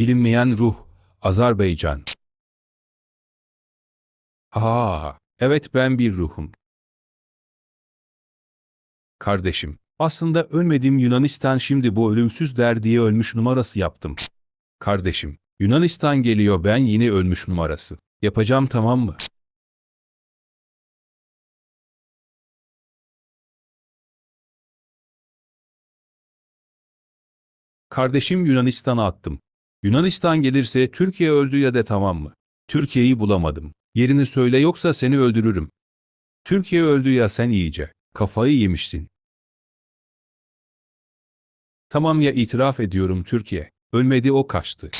Bilinmeyen ruh, Azerbaycan. Ha, evet ben bir ruhum. Kardeşim, aslında ölmedim Yunanistan şimdi bu ölümsüz der diye ölmüş numarası yaptım. Kardeşim, Yunanistan geliyor ben yine ölmüş numarası. Yapacağım tamam mı? Kardeşim Yunanistan'a attım. Yunanistan gelirse Türkiye öldü ya da tamam mı? Türkiye'yi bulamadım. Yerini söyle yoksa seni öldürürüm. Türkiye öldü ya sen iyice. Kafayı yemişsin. Tamam ya itiraf ediyorum Türkiye. Ölmedi o kaçtı.